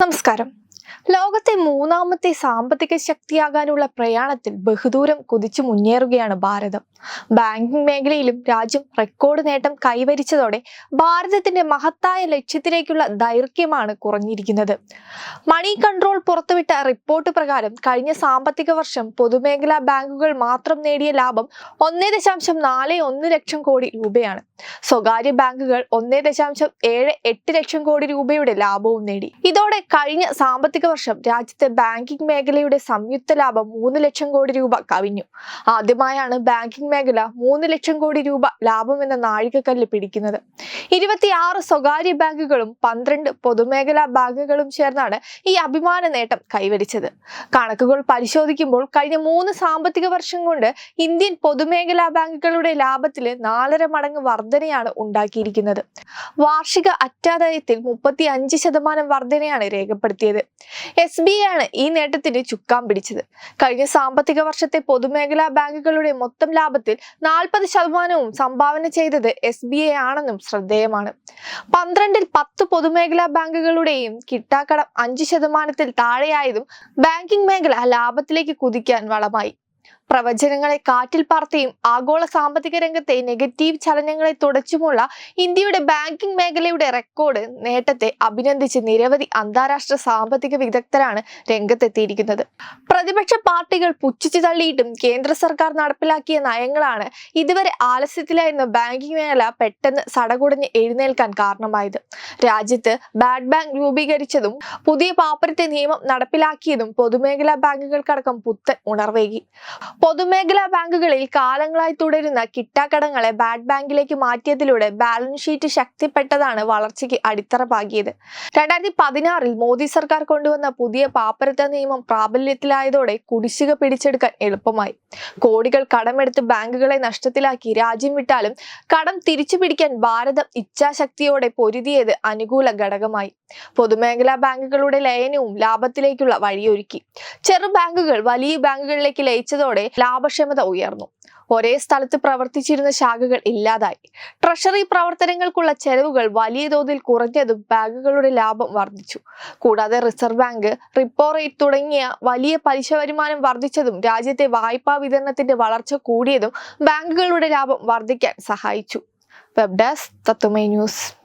നമസ്കാരം ലോകത്തെ മൂന്നാമത്തെ സാമ്പത്തിക ശക്തിയാകാനുള്ള പ്രയാണത്തിൽ ബഹുദൂരം കുതിച്ചു മുന്നേറുകയാണ് ഭാരതം. ബാങ്കിംഗ് മേഖലയിലും രാജ്യം റെക്കോർഡ് നേട്ടം കൈവരിച്ചതോടെ ഭാരതത്തിന്റെ മഹത്തായ ലക്ഷ്യത്തിലേക്കുള്ള ദൈർഘ്യമാണ് കുറഞ്ഞിരിക്കുന്നത്. മണി കൺട്രോൾ പുറത്തുവിട്ട റിപ്പോർട്ട് പ്രകാരം കഴിഞ്ഞ സാമ്പത്തിക വർഷം പൊതുമേഖലാ ബാങ്കുകൾ മാത്രം നേടിയ ലാഭം ഒന്നേ ദശാംശം നാല് ഒന്ന് ലക്ഷം കോടി രൂപയാണ്. സ്വകാര്യ ബാങ്കുകൾ ഒന്നേ ദശാംശം ഏഴ് എട്ട് ലക്ഷം കോടി രൂപയുടെ ലാഭവും നേടി. ഇതോടെ കഴിഞ്ഞ സാമ്പത്തിക വർഷം രാജ്യത്തെ ബാങ്കിംഗ് മേഖലയുടെ സംയുക്ത ലാഭം മൂന്ന് ലക്ഷം കോടി രൂപ കവിഞ്ഞു. ആദ്യമായാണ് ബാങ്കിംഗ് മേഖല മൂന്ന് ലക്ഷം കോടി രൂപ ലാഭം എന്ന നാഴികക്കല്ല് പിടിക്കുന്നത്. ഇരുപത്തിയാറ് സ്വകാര്യ ബാങ്കുകളും പന്ത്രണ്ട് പൊതുമേഖലാ ബാങ്കുകളും ചേർന്നാണ് ഈ അഭിമാന നേട്ടം കൈവരിച്ചത്. കണക്കുകൾ പരിശോധിക്കുമ്പോൾ കഴിഞ്ഞ മൂന്ന് സാമ്പത്തിക വർഷം കൊണ്ട് ഇന്ത്യൻ പൊതുമേഖലാ ബാങ്കുകളുടെ ലാഭത്തിൽ നാലര മടങ്ങ് വർധനയാണ് ഉണ്ടാക്കിയിരിക്കുന്നത്. വാർഷിക അറ്റാദായത്തിൽ മുപ്പത്തി അഞ്ച് ശതമാനം വർധനയാണ് രേഖപ്പെടുത്തിയത്. എസ് ബി ഐ ആണ് ഈ നേട്ടത്തിന് ചുക്കാൻ പിടിച്ചത്. കഴിഞ്ഞ സാമ്പത്തിക വർഷത്തെ പൊതുമേഖലാ ബാങ്കുകളുടെ മൊത്തം ലാഭത്തിൽ നാൽപ്പത് ശതമാനവും സംഭാവന ചെയ്തത് എസ് ബി ഐ ആണെന്നും ശ്രദ്ധേയമാണ്. പന്ത്രണ്ടിൽ പത്ത് പൊതുമേഖലാ ബാങ്കുകളുടെയും കിട്ടാക്കടം അഞ്ച് ശതമാനത്തിൽ താഴെയായതും ബാങ്കിംഗ് മേഖല ലാഭത്തിലേക്ക് കുതിക്കാൻ വളമായി. പ്രവചനങ്ങളെ കാറ്റിൽ പാർത്തിയും ആഗോള സാമ്പത്തിക രംഗത്തെ നെഗറ്റീവ് ചലനങ്ങളെ തുടച്ചുമുള്ള ഇന്ത്യയുടെ ബാങ്കിംഗ് മേഖലയുടെ റെക്കോർഡ് നേട്ടത്തെ അഭിനന്ദിച്ച് നിരവധി അന്താരാഷ്ട്ര സാമ്പത്തിക വിദഗ്ധരാണ് രംഗത്തെത്തിയിരിക്കുന്നത്. പ്രതിപക്ഷ പാർട്ടികൾ പുച്ഛിച്ചു തള്ളിയിട്ടും കേന്ദ്ര സർക്കാർ നടപ്പിലാക്കിയ നയങ്ങളാണ് ഇതുവരെ ആലസ്യത്തിലായിരുന്ന ബാങ്കിംഗ് മേഖല പെട്ടെന്ന് സടകുടഞ്ഞ് എഴുന്നേൽക്കാൻ കാരണമായത്. രാജ്യത്ത് ബാഡ് ബാങ്ക് രൂപീകരിച്ചതും പുതിയ പാപ്പരത്തെ നിയമം നടപ്പിലാക്കിയതും പൊതുമേഖലാ ബാങ്കുകൾക്കടക്കം പുത്തൻ ഉണർവേകി. പൊതുമേഖലാ ബാങ്കുകളിൽ കാലങ്ങളായി തുടരുന്ന കിട്ടാക്കടങ്ങളെ ബാഡ് ബാങ്കിലേക്ക് മാറ്റിയതിലൂടെ ബാലൻസ് ഷീറ്റ് ശക്തിപ്പെട്ടതാണ് വളർച്ചയ്ക്ക് അടിത്തറ പാകിയത് രണ്ടായിരത്തി പതിനാറിൽ മോദി സർക്കാർ കൊണ്ടുവന്ന പുതിയ പാപ്പരത്ത നിയമം പ്രാബല്യത്തിലായതോടെ കുടിശ്ശിക പിടിച്ചെടുക്കാൻ എളുപ്പമായി. കോടികൾ കടമെടുത്ത് ബാങ്കുകളെ നഷ്ടത്തിലാക്കി രാജ്യം വിട്ടാലും കടം തിരിച്ചു പിടിക്കാൻ ഭാരതം ഇച്ഛാശക്തിയോടെ പൊരുതിയത് അനുകൂല ഘടകമായി. പൊതുമേഖലാ ബാങ്കുകളുടെ ലയനവും ലാഭത്തിലേക്കുള്ള വഴിയൊരുക്കി. ചെറു ബാങ്കുകൾ വലിയ ബാങ്കുകളിലേക്ക് ലയിച്ചതോടെ ലാഭക്ഷമത ഉയർന്നു. ഒരേ സ്ഥലത്ത് പ്രവർത്തിച്ചിരുന്ന ശാഖകൾ ഇല്ലാതായി. ട്രഷറി പ്രവർത്തനങ്ങൾക്കുള്ള ചെലവുകൾ വലിയ തോതിൽ കുറഞ്ഞതും ബാങ്കുകളുടെ ലാഭം വർദ്ധിച്ചു. കൂടാതെ റിസർവ് ബാങ്ക് റിപ്പോ റേറ്റ് തുടങ്ങിയ വലിയ പലിശ വരുമാനം വർദ്ധിച്ചതും രാജ്യത്തെ വായ്പാ വിതരണത്തിന്റെ വളർച്ച കൂടിയതും ബാങ്കുകളുടെ ലാഭം വർദ്ധിക്കാൻ സഹായിച്ചു. Web desk Tatwamayi news.